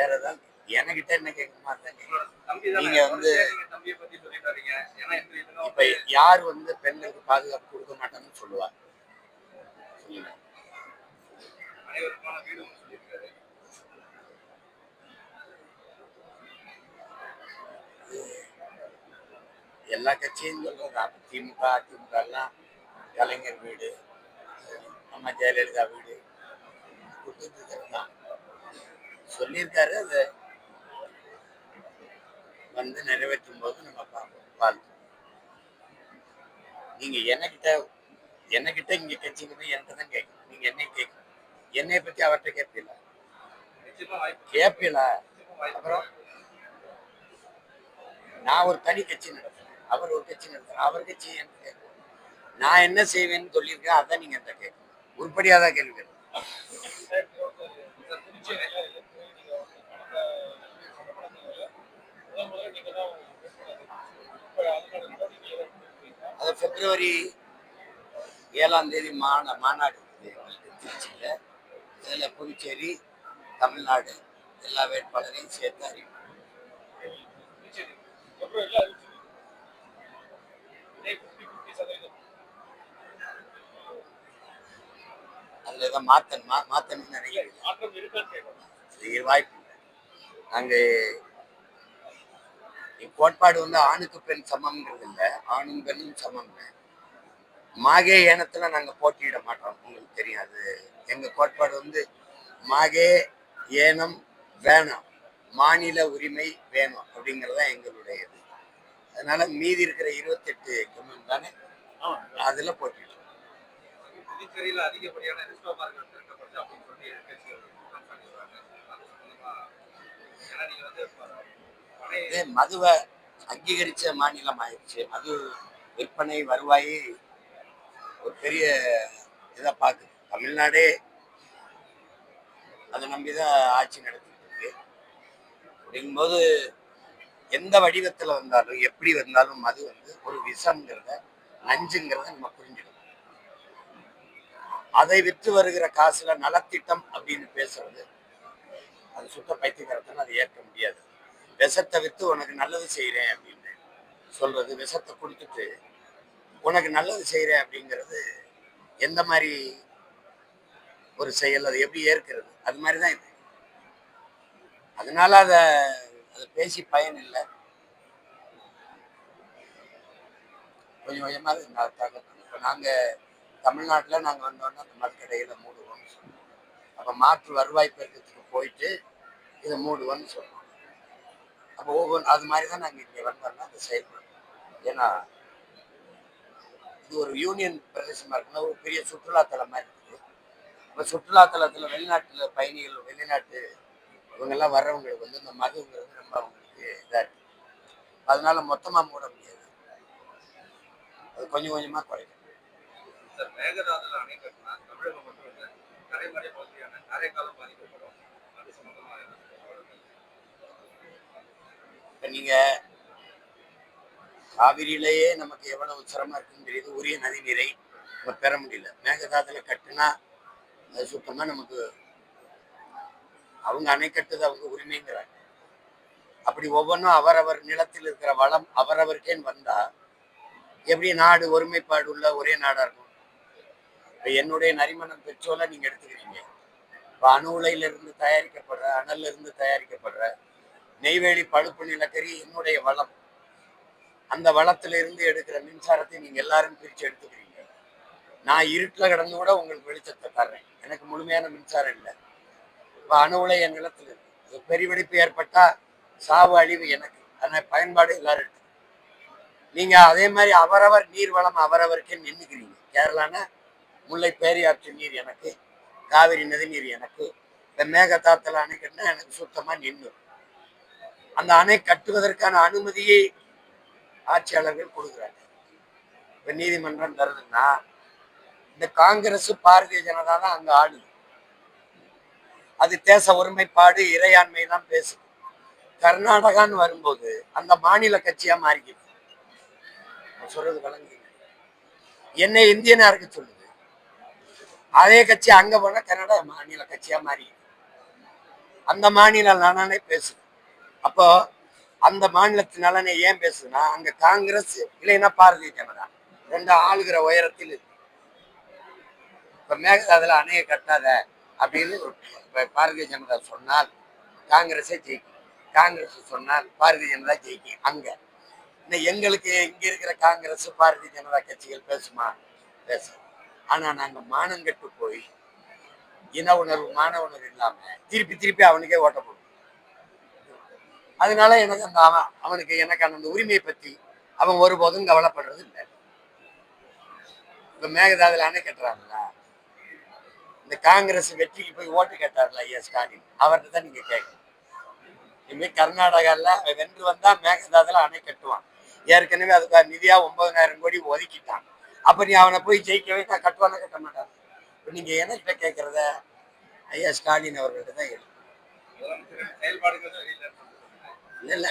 வேற ஏதாவது என்கிட்ட என்ன கேட்கணுமா அதான்? நீங்க வந்து- இப்ப யார் வந்து பெண்களுக்கு பாதுகாப்பு கொடுக்க மாட்டாங்கன்னு சொல்லுவா சொல்லுங்க. அனைவருக்கான வீடு ஒண்ணு சொல்லியிருக்காரு. எல்லா கட்சியும் சொல்றதா திமுக அதிமுக எல்லாம் கலைஞர் வீடு அம்மா ஜெயலலிதா வீடு கொடுத்துருக்கிறது தான் சொல்லியிருக்காரு. அது வந்து நிறைவேற்றும் போது நம்ம பார்ப்போம். வாழ்த்து. நீங்க என்னகிட்ட என்னகிட்ட இங்க கட்சிக்கு என்கிட்ட தான் கேட்கணும் நீங்க என்னை கேட்கணும் என்னைய பத்தி அவர்கிட்ட கேட்பீங்களா? நிச்சயமா கேட்பீங்களா? அப்புறம் நான் ஒரு தனி கட்சி நடத்துறேன். அவர் ஒரு கட்சி நடத்துறேன் அவர் கட்சி எனக்கு கேட்கணும் நான் என்ன செய்வேன்னு சொல்லியிருக்கேன் அதான் நீங்க என்கிட்ட கேட்கணும். உருப்படியாக தான் கேள்வி அது பிப்ரவரி ஏழாம் தேதி மாநா மாநாடு எங்களுக்கு திருச்சியில். இதில் புதுச்சேரி தமிழ்நாடு எல்லா வேட்பாளரையும் சேர்த்து அறிவிப்போம். அதில் எதாவது மாத்தன் மா மாத்தணும்னு நினைக்கிறேன் வாய்ப்பு அங்கே கோட்பாடு வந்து ஆணுக்கு பெண் சமம்ங்கிறது இல்லை ஆணும் பெண்ணும் சமம்னு மாகே ஏனத்துல நாங்க போட்டியிட மாட்டோம் உங்களுக்கு தெரியும் அது எங்க கோட்பாடு வந்து மாகே ஏனம் வேணும் மாநில உரிமை வேணும் அப்படிங்கறதா எங்களுடைய இது அதனால மீதி இருக்கிற இருபத்தெட்டு கம்யூன் தானே அதுல போட்டியிடும் அதிகப்படியான ரிஸ்டோமார்கள் திரட்டப்படுது அப்படின்னு சொல்லி எதிர்க்கட்சிகள் குற்றம் சாட்டிடுறாங்க. அது சம்பந்தமா ஏன்னா நீங்க வந்து ப- இதே மதுவை அங்கீகரிச்ச மாநிலம் ஆயிடுச்சு. மது விற்பனை வருவாய் ஒரு பெரிய இதை பார்க்குது. தமிழ்நாடே அதை நம்பி தான் ஆட்சி நடத்திட்டு இருக்கு. அப்படிங்கும்போது எந்த வடிவத்தில் வந்தாலும் எப்படி வந்தாலும் மது வந்து ஒரு விஷம்ங்கிறத நஞ்சுங்கிறத நம்ம புரிஞ்சுக்கணும். அதை விற்று வருகிற காசுல நலத்திட்டம் அப்படின்னு பேசுறது அது சுத்த பைத்தியக்காரத்தனம் அதை ஏற்க முடியாது. விஷத்தை விற்று உனக்கு நல்லது செய்கிறேன் அப்படின்னு சொல்றது விஷத்தை கொடுத்துட்டு உனக்கு நல்லது செய்கிறேன் அப்படிங்கிறது எந்த மாதிரி ஒரு செயல் அது எப்படி ஏற்கிறது? அது மாதிரி தான் இது. அதனால அதை அதை பேசி பயன் இல்லை. கொஞ்சம் கொஞ்சமாக நான் தாக்கணும் இப்போ நாங்கள் தமிழ்நாட்டில் நாங்கள் வந்தோன்னா அந்த மதுக்கடையில் மூடுவோம்னு சொன்னோம் அப்போ மாற்று வருவாய் பெருக்கத்துக்கு போயிட்டு இதை மூடுவோம்னு சொன்னோம் அப்போ ஒவ்வொரு அது மாதிரி தான் நாங்கள் இங்கே வந்தோம்னா அதை செயல்படுறோம் ஏன்னா இது ஒரு யூனியன் பிரதேசமாக இருக்குன்னா ஒரு பெரிய சுற்றுலாத்தலம் மாதிரி இருக்குது. இப்போ சுற்றுலாத்தலத்தில் வெளிநாட்டில் பயணிகள் வெளிநாட்டு இவங்கெல்லாம் வர்றவங்களுக்கு வந்து இந்த மதுங்கிறது ரொம்ப அவங்களுக்கு இதாக இருக்குது அதனால மொத்தமாக மூட முடியாது. அது கொஞ்சம் கொஞ்சமாக குறைக்கும். மேகதாதுல அணை கட்டினா தமிழகம் மட்டும் இல்லை கரைமடை பகுதியான காரைக்காலம் பாதிக்கப்படும் அது சம்பந்தமா என்ன சொல்றீங்க? இப்போ நீங்கள் காவிரியிலேயே நமக்கு எவ்வளவு சிரமம் இருக்குன்னு தெரியுது. உரிய நதி நீரை நம்ம பெற முடியல. மேகதாதுல கட்டுனா அது சுத்தமாக நமக்கு அவங்க அணை கட்டுது அவங்க உரிமைங்கிறாங்க. அப்படி ஒவ்வொன்றும் அவரவர் நிலத்தில் இருக்கிற வளம் அவரவருக்கேன்னு வந்தா எப்படி நாடு ஒருமைப்பாடு உள்ள ஒரே நாடா இருக்கும்? இப்போ என்னுடைய நரிமணம் பெட்ரோலை நீங்க எடுத்துக்கிறீங்க. இப்போ அணு உலையிலிருந்து தயாரிக்கப்படுற அனல்ல இருந்து தயாரிக்கப்படுற நெய்வேலி பழுப்பு நிலக்கரி என்னுடைய வளம். அந்த வளத்துல இருந்து எடுக்கிற மின்சாரத்தை நீங்க எல்லாரும் பிரிச்சு எடுத்துக்கிறீங்க. நான் இருட்டில் கிடந்து கூட உங்களுக்கு வெளிச்சத்தை தர்றேன். எனக்கு முழுமையான மின்சாரம் இல்லை. இப்போ அணு உலை என் நிலத்தில் இருக்கு. அது பெருவெடிப்பு ஏற்பட்டா சாவு அழிவு எனக்கு. அதனால் பயன்பாடு எல்லாரும் எடுத்து நீங்க அதே மாதிரி அவரவர் நீர் வளம் அவரவருக்கே நின்றுக்கிறீங்க கேரளானா முல்லை பேரியாற்று நீர் எனக்கு காவிரி நதி நீர் எனக்கு இந்த மேகதாத்துல அணை எனக்கு சுத்தமாக நின்று அந்த அணை கட்டுவதற்கான அனுமதியை ஆட்சியாளர்கள் கொடுக்குறாங்க. இப்ப நீதிமன்றம் தருதுன்னா இந்த காங்கிரஸ் பாரதிய ஜனதா தான் அங்க ஆளுது அது தேச ஒருமைப்பாடு இறையாண்மை தான் பேசுது. கர்நாடகான்னு வரும்போது அந்த மாநில கட்சியா மாறிக்குது. சொல்றது வழங்கு என்னை இந்தியனா இருக்க சொல்லுது. அதே கட்சி அங்க போனா கன்னட மாநில கட்சியா மாறிக்குது. அந்த மாநில நானே பேசுது. அப்போ அந்த மாநிலத்து நலனை ஏன் பேசுதுன்னா அங்க காங்கிரஸ் இல்லைன்னா பாரதிய ஜனதா? ரெண்டு ஆளுகிற உயரத்தில் இருக்கு இப்ப மேகதாதுல அணையை கட்டாத அப்படின்னு பாரதிய ஜனதா சொன்னால் காங்கிரஸே ஜெயிக்கும். காங்கிரஸ் சொன்னால் பாரதிய ஜனதா ஜெயிக்கும் அங்க. இன்னும் எங்களுக்கு இங்க இருக்கிற காங்கிரஸ் பாரதிய ஜனதா கட்சிகள் பேசுமா? பேசும் ஆனா நாங்க மானங்கெட்டு போய் இன உணர்வு மான உணர்வு இல்லாம திருப்பி திருப்பி அவனுக்கே ஓட்ட போடுவோம். அதனால எனக்கு அந்த அவன் அவனுக்கு எனக்கான அந்த உரிமையை பத்தி அவன் ஒருபோதும் கவலைப்படுறது இல்லை. இப்போ மேகதாதுல அணை கட்டுறாங்களா இந்த காங்கிரஸ் வெற்றிக்கு போய் ஓட்டு கேட்டார்ல ஐயா ஸ்டாலின் அவர்கிட்ட தான் நீங்க கேட்கணும். இனிமே கர்நாடகால அவன் வென்று வந்தால் மேகதாதுல அணை கட்டுவான். ஏற்கனவே அதுக்கு நிதியா ஒன்பதனாயிரம் கோடி ஒதுக்கிட்டான். அப்ப நீ அவனை போய் ஜெயிக்க வைத்தா கட்டுவானா கட்ட மாட்டான்? இப்போ நீங்க என்கிட்ட கேட்கறத? ஐயா ஸ்டாலின் அவர்கள்ட்ட தான் எழுது செயல்பாடுகள் இல்ல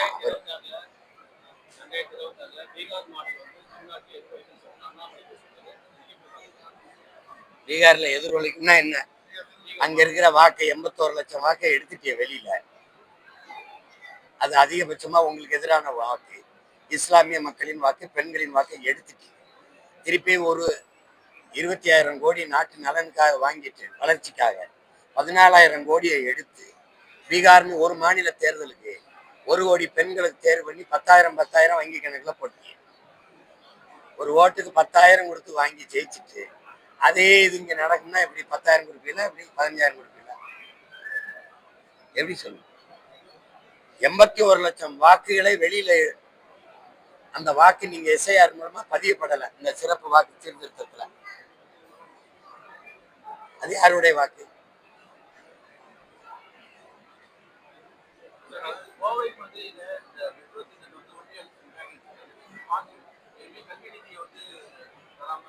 பீகார்ல எதிரொலிக்கும்னா என்ன? அங்க இருக்கிற வாக்கை எண்பத்தோரு லட்சம் வாக்கை எடுத்துட்டிய வெளியில. அது அதிகபட்சமா உங்களுக்கு எதிரான வாக்கு. இஸ்லாமிய மக்களின் வாக்கு பெண்களின் வாக்கை எடுத்துட்டீங்க திருப்பி ஒரு இருபத்தி ஆயிரம் கோடி நாட்டு நலனுக்காக வாங்கிட்டு வளர்ச்சிக்காக பதினாலாயிரம் கோடியை எடுத்து பீகார்னு ஒரு மாநில தேர்தலுக்கு ஒரு கோடி பெண்களுக்கு தேர்வு பண்ணி பத்தாயிரம் பத்தாயிரம் வங்கி கணக்குல போட்டீங்க ஒரு ஓட்டுக்கு பத்தாயிரம் கொடுத்து வாங்கி ஜெயிச்சுட்டு அதே இது இங்க நடக்கும்னா எப்படி பத்தாயிரம் கொடுப்பீங்களா? எப்படி பதினஞ்சாயிரம் கொடுப்பீங்களா? எப்படி சொல்லுங்க எண்பத்தி ஒரு லட்சம் வாக்குகளை வெளியில அந்த வாக்கு நீங்க எஸ்ஐஆர் மூலமா பதியப்படலை இந்த சிறப்பு வாக்கு சீர்திருத்தத்துல. அது யாருடைய வாக்கு கோவைக்கு வந்து இந்த இந்த மெட்ரோ திட்டம் வந்து ஒன்றிய அரசு எதுவுமே கல்வி நிதியை வந்து தராம கோவை மதுரையில மெட்ரோ திட்டத்தை வந்து ஒன்றிய அரசு ஏற்றுல தெரிஞ்சு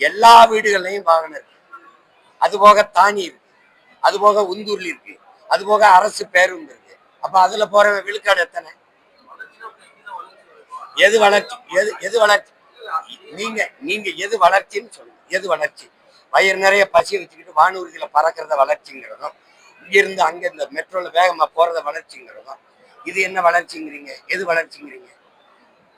எல்லா வீடுகள்லையும் வாகனம் இருக்கு அது போக தானி இருக்கு அது போக உந்தூர்லி இருக்கு அது போக அரசு பேருந்து இருக்கு. அப்ப அதுல போற விழுக்காடு எத்தனை? எது வளர்ச்சி எது எது வளர்ச்சி? நீங்க நீங்க எது வளர்ச்சின்னு சொல்லுங்க. எது வளர்ச்சி? வயிறு நிறைய பசி வச்சுக்கிட்டு வானூர்தியில பறக்கிறத வளர்ச்சிங்கிறதும் இங்கிருந்து அங்க இந்த மெட்ரோல வேகமா போறத வளர்ச்சிங்கிறதும் இது என்ன வளர்ச்சிங்கிறீங்க? எது வளர்ச்சிங்கிறீங்க?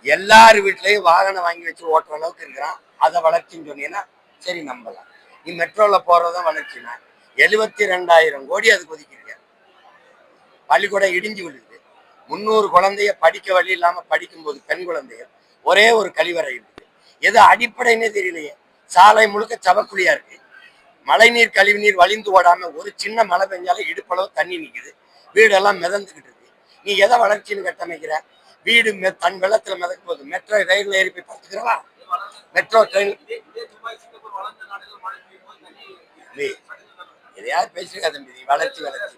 எல்லார் வீட்லயும் வாகனம் வாங்கி வச்சு ஓட்டுற அளவுக்கு இருக்கிறான். அதை வளர்ச்சின்னு சொன்னீங்கன்னா சரி நம்பலாம். நீ மெட்ரோல போறதும் வளர்ச்சினா எழுபத்தி ரெண்டாயிரம் கோடி அதுக்கு கொதிக்கிறீங்க பள்ளிக்கூடம் இடிஞ்சு விழுது. முந்நூறு குழந்தைய படிக்க வழி இல்லாம படிக்கும்போது பெண் குழந்தைய ஒரே ஒரு கழிவறை இருக்குது எது அடிப்படைன்னே தெரியலையே. சாலை முழுக்க சவக்குழியா இருக்கு. மழைநீர் கழிவுநீர் வழிந்து ஓடாம ஒரு சின்ன மழை பெஞ்சாலும் இடுப்பளவு தண்ணி நிக்குது. வீடெல்லாம் மிதந்துகிட்டு இருக்கு. நீ எதை வளர்ச்சின்னு கட்டமைக்கிற? வீடு மெ- தன் வெள்ளத்துல மிதக்கும் போது மெட்ரோ ரயில்ல ஏறி போய் பார்த்துக்கிறவா? Metro train. எதையாவது பேசுங்க தம்பி வளர்ச்சி வளர்ச்சி.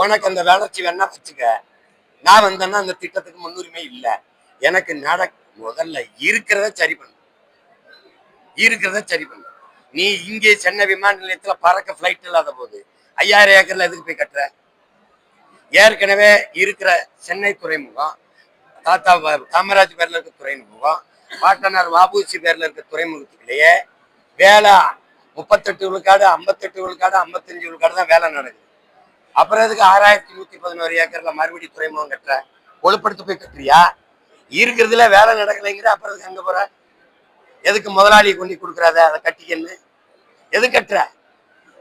உனக்கு அந்த வளர்ச்சி வேணா வச்சுக்க. நான் வந்தேன்னா அந்த திட்டத்துக்கு முன்னுரிமை இல்லை. எனக்கு நட முதல்ல இருக்கிறத சரி பண்ணு. இருக்கிறத சரி பண்ணு. நீ இங்கே சென்னை விமான நிலையத்துல பறக்க ஃப்ளைட் இல்லாத போது ஐயாயிரம் ஏக்கர்ல எதுக்கு போய் கட்டுற? ஏற்கனவே இருக்கிற சென்னை துறைமுகம் தாத்தா காமராஜ் பேர்ல இருக்க துறைமுகம் பாட்டனார் வாபூசி பேர்ல இருக்க துறைமுகத்துக்குள்ளேயே வேலை. முப்பத்தெட்டு விழுக்காடு ஐம்பத்தெட்டு விழுக்காடு ஐம்பத்தஞ்சு விழுக்காடு தான் வேலை நடக்குது. அப்புறம் எதுக்கு ஆறாயிரத்தி நூத்தி பதினோரு ஏக்கர்ல மறுபடியும் துறைமுகம் கட்டுற? ஒழுப்படுத்து போய் கட்டுறியா? இருக்கிறதுல வேலை நடக்கலைங்கிற அப்புறம் எதுக்கு அங்க போற? எதுக்கு முதலாளி கொண்டு கொடுக்குறாத? அதை கட்டிக்கன்னு. எது கட்டுற?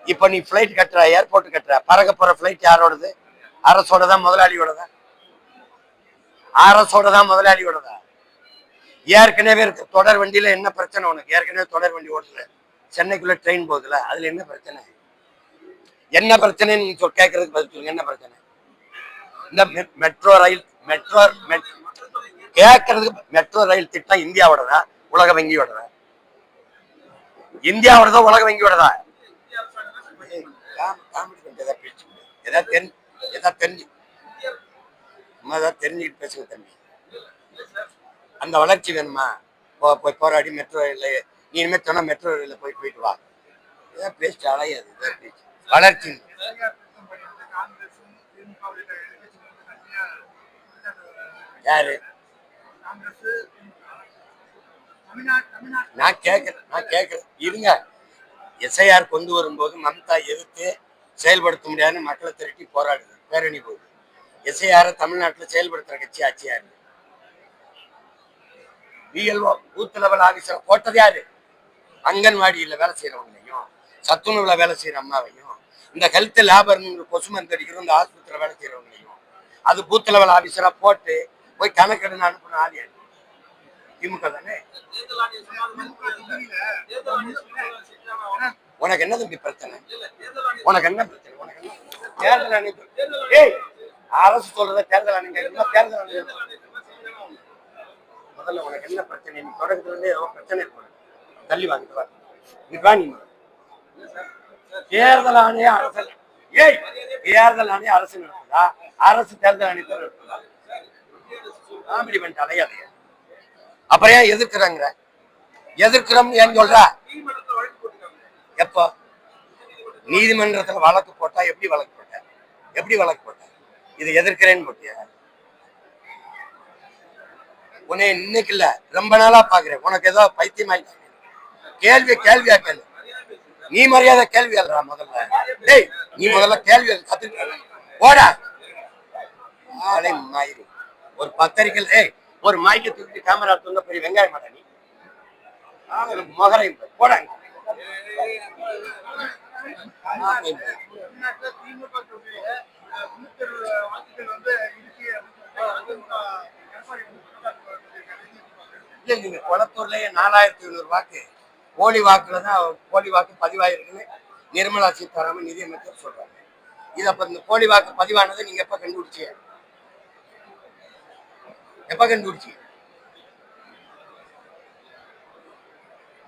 இப்ப நீ ஃபிளைட் கட்டுற ஏர்போர்ட் கட்டுற. பறக்க போற ஃபிளைட் யாரோடது? அரசோட தான் முதலாளியோட தான் ஆர்எஸோட தான் முதலாளியோடதா ஏற்கனவே இருக்கு தொடர் வண்டியில என்ன பிரச்சனை உனக்கு? ஏற்கனவே தொடர் வண்டி ஓட்டுற சென்னைக்குள்ள ட்ரெயின் போகுதுல அதுல என்ன பிரச்சனை? என்ன பிரச்சனைன்னு நீங்க சொல் கேட்கறதுக்கு பதில் சொல்லுங்க என்ன பிரச்சனை? இந்த மெட்ரோ ரயில் மெட்ரோ மெட் கேட்கறதுக்கு மெட்ரோ ரயில் திட்டம் இந்தியாவோடதா உலக வங்கியோடதா இந்தியாவோடதா உலக வங்கியோடதா ஏய், காம்- காமெடி பண்ணிட்டு ஏதாவது ஏதாவது தெரிஞ்சு ஏதாவது தெரிஞ்சு சும்மா தெரிஞ்சுக்கிட்டு பேசுங்க தம்பி. அந்த வளர்ச்சி வேணுமா? போ போய் போராடி மெட்ரோ ரயில்ல நீ இனிமேல் சொன்னா மெட்ரோ ரயிலில் போய் போயிட்டு வா. ஏதாவது பேச்சு அலையாது பேச்சு. வளர்ச்சி. யாரு? நான் கேட்கறேன் நான் கேட்கறேன் இருங்க. எஸ்ஐஆர் கொண்டு வரும்போது மம்தா எதிர்த்து செயல்படுத்த முடியாதுன்னு மக்களை திரட்டி போராடுது. பேரணி போகுது. எஸ்ஐஆர் தமிழ்நாட்டில் செயல்படுத்துற கட்சி ஆட்சியா இருக்கு பிஎல்ஓ பூத் லெவல் ஆபீசர் போட்டது யாரு? அங்கன்வாடியில வேலை செய்யறவங்களையும் சத்துணவுல வேலை செய்யற அம்மாவையும் இந்த ஹெல்த் லேபர் கொசு மருந்து அடிக்கிறோம் இந்த ஆஸ்பத்திரியில வேலை செய்யறவங்களையும் அது பூத் லெவல் ஆபீசரா போட்டு போய் கணக்கெடுன்னு அனுப்புன ஆள் யாரு? திமுக தானே? உனக்கு என்ன தம்பி பிரச்சனை? உனக்கு என்ன பிரச்சனை? உனக்கு என்ன? தேர்தல் அனுப்பி ஏய் அரசு சொல்றத தேர்தல் ஆணையம் கேட்கணுமா தேர்தல் ஆணையம் முதல்ல உனக்கு என்ன பிரச்சனை? நீ தொடக்கத்துல இருந்தே ஏதோ பிரச்சனை இருக்கும் தள்ளி வாங்கிட்டு வா. நீ நீ தேர்தல் ஆணையம் அரசு. ஏய் தேர்தல் ஆணையம் அரசு நடத்துதா? அரசு தேர்தல் ஆணையத்தை நடத்துதா? காமெடி பண்ணிட்டு அலையாதையா அப்புறம் ஏன் எதிர்க்கிறாங்க எதிர்க்கிறோம்னு ஏன் சொல்ற? எப்போ? நீதிமன்றத்துல வழக்கு போட்டா எப்படி வழக்கு போட்ட? எப்படி வழக்கு போட்ட? இதை எதிர்க்கிறேன்னு போட்டியா? உன்னை இன்னைக்கு இல்ல ரொம்ப நாளா பாக்குறேன். உனக்கு ஏதோ பைத்தியம் ஆயிட்டாங்க கேள்வி கேள்வியா கேள்வி நீ மரியாதை கேள்வி எழுறா முதல்ல. டேய் நீ முதல்ல கேள்வி கத்துக்க ஓடா ஆளே மாயிரு. ஒரு பத்தரிக்கை ஏய் ஒரு மைக்க தூக்கிட்டு கேமரா தூங்க பெரிய வெங்காயம் மாட்டா நீ. போடா. போடாங்க திமுக தொகுதியில குளத்தூர்லயே நாலாயிரத்தி ஐநூறு வாக்கு. போலி வாக்குல தான் போலி வாக்கு பதிவாயிருக்குன்னு நிர்மலா சீதாராமன் நிதியமைச்சர் சொல்றாங்க இது அப்ப இந்த போலி வாக்கு பதிவானதை நீங்க எப்ப கண்டுபிடிச்சீங்க? எப்ப கண்டுபிடிச்சீங்க?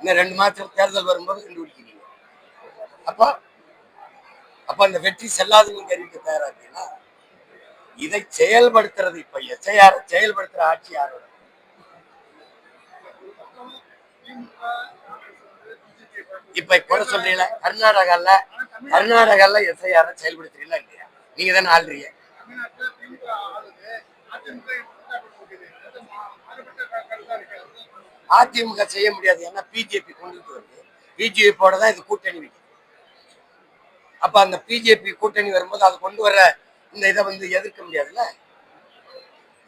இன்னும் ரெண்டு மாசத்துல தேர்தல் வரும்போது கண்டுபிடிக்கிறீங்க. அப்போ அப்ப அந்த வெற்றி செல்லாதுன்னு நீங்க அறிவிக்க தயாரா இருக்கீங்களா இதை செயல்படுத்துறது இப்ப எஸ்ஐஆர் செயல்படுத்துற ஆட்சி யாரோட? இப்ப கூட சொல்றீங்கள கர்நாடகால கர்நாடகால எஸ்ஐஆர் செயல்படுத்துறீங்களா இல்லையா? நீங்க தானே ஆள்றீங்க. அதிமுக செய்ய முடியாது ஏன்னா பிஜேபி கொண்டுட்டு வருது. பிஜேபியோட தான் இது கூட்டணி வைக்கும் அப்ப அந்த பிஜேபி கூட்டணி வரும்போது அது கொண்டு வர இந்த இதை வந்து எதிர்க்க முடியாதுல்ல?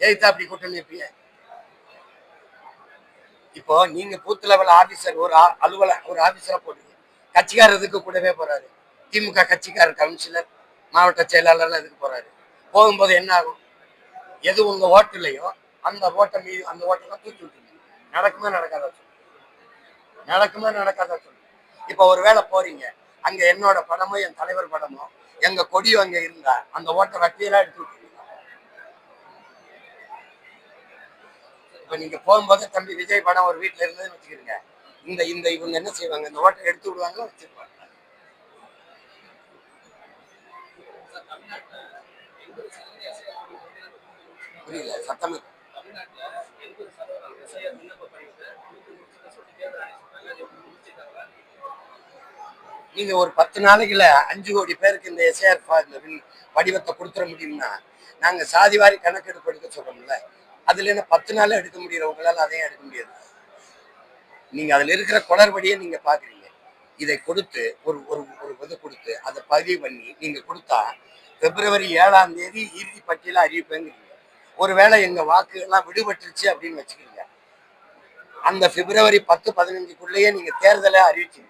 எதிர்த்தா அப்படி கூட்டணி இருப்பீங்க இப்போ நீங்க பூத் லெவல் ஆபீசர் ஒரு ஆ- ஒரு ஆபீசரா போடுங்க. கட்சிக்காரர் இதுக்கு கூடவே போறாரு. திமுக கட்சிக்காரர் கவுன்சிலர் மாவட்ட செயலாளர்லாம் இதுக்கு போறாரு. போகும்போது என்ன ஆகும்? எது உங்க ஓட்டு இல்லையோ அந்த ஓட்டை மீது அந்த ஓட்டெல்லாம் தூக்கி விட்டுருங்க. நடக்குமா நடக்காதா சொல்லு நடக்குமா நடக்காதா சொல்லு இப்போ ஒரு வேளை போறீங்க. அங்க என்னோட படமோ என் தலைவர் படமோ எங்க கொடியோ அங்க இருந்தா அந்த ஓட்டை வட்டியெல்லாம் எடுத்து விட்டுருவீங்க இப்ப நீங்க போகும்போது தம்பி விஜய் படம் ஒரு வீட்டுல இருந்ததுன்னு வச்சுக்கிறீங்க இந்த இந்த இவங்க என்ன செய்வாங்க? இந்த ஓட்டை எடுத்து விடுவாங்க வச்சிருப்பாங்க புரியல சத்தமே நீங்க ஒரு பத்து நாளைக்குல அஞ்சு கோடி பேருக்கு இந்த எஸ்ஐஆர் வடிவத்தை கொடுத்துட முடியும்னா நாங்க சாதிவாரி கணக்கெடுப்பு எடுக்க சொல்றோம்ல அதுல என்ன பத்து நாள் எடுக்க முடியறவங்களால அதையும் எடுக்க முடியாது. நீங்க அதுல இருக்கிற குளறுபடியை நீங்க பாக்குறீங்க. இதை கொடுத்து ஒரு ஒரு ஒரு இது கொடுத்து அதை பதிவு பண்ணி நீங்க கொடுத்தா பிப்ரவரி ஏழாம் தேதி இறுதி பட்டியல அறிவிப்பேங்கிறீங்க. ஒருவேளை எங்க வாக்கு எல்லாம் விடுபட்டுருச்சு அப்படின்னு வச்சுக்கிறீங்க அந்த பிப்ரவரி பத்து பதினஞ்சுக்குள்ளேயே நீங்க தேர்தலை அறிவிச்சிங்க.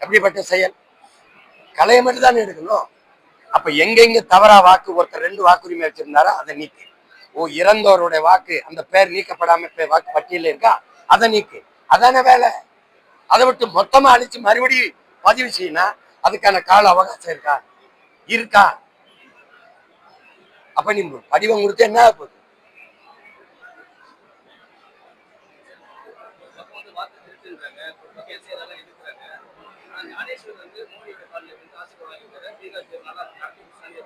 எப்படிப்பட்ட செயல். கலையை மட்டும் தானே எடுக்கணும். அப்ப எங்கெங்க தவறா வாக்கு ஒருத்தர் ரெண்டு வாக்குரிமை வச்சிருந்தாரோ அதை நீக்கு. ஓ இறந்தவருடைய வாக்கு அந்த பேர் நீக்கப்படாம வாக்கு பட்டியல இருக்கா? அதை நீக்கு. அதான வேலை. அதை விட்டு மொத்தமா அழிச்சு மறுபடியும் பதிவு செய்யினா அதுக்கான கால அவகாசம் இருக்கா? இருக்கா. அப்ப நீ படிவம் கொடுத்து என்ன போகுது அப்போ வந்து வாக்கு திருட்டுன்றாங்க கேசி அதெல்லாம் எதிர்க்கிறாங்க ஆனா ஞானேஸ்வர் வந்து மோடி காலில் வந்து ஆசீர்வாதம் வாங்கிக்கிறாரு பீகார் தேர்தல் நல்லா நடத்தி முடிச்சாங்க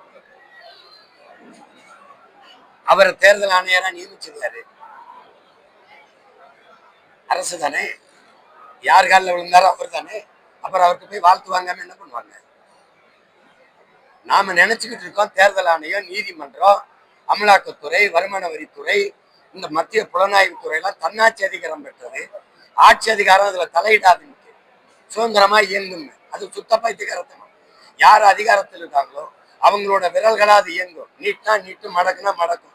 அவரை தேர்தல் ஆணையரா நியமிச்சிருக்காரு அரசு தானே? யார் காலில் விழுந்தாரோ அவர் தானே? அப்புறம் அவருக்கு போய் வாழ்த்து வாங்காம என்ன பண்ணுவாங்க? நாம நினைச்சுக்கிட்டு இருக்கோம் தேர்தல் ஆணையம் நீதிமன்றம் அமலாக்கத்துறை வருமான வரித்துறை இந்த மத்திய புலனாய்வு துறையெல்லாம் தன்னாட்சி அதிகாரம் பெற்றது. ஆட்சி அதிகாரம் அதுல தலையிடாதுன்னு சுதந்திரமா இயங்கும் அது சுத்த பைத்தியகாரத்தனம் யார் அதிகாரத்தில் இருக்காங்களோ அவங்களோட விரல்களா அது இயங்கும். நீட்னா நீட்டு மடக்குனா மடக்கும்.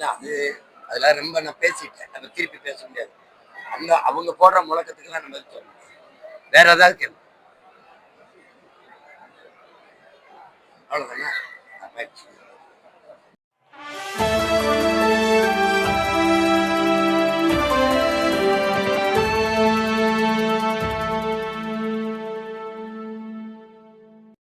இல்லை அது அதெல்லாம் ரொம்ப நான் பேசிட்டேன். நம்ம திருப்பி பேச முடியாது. அவங்க அவங்க போடுற முழக்கத்துக்கெல்லாம் நம்ம பதில் சொல்லணும் வேற ஏதாவது கேள்வி அவ்வளவுதானே?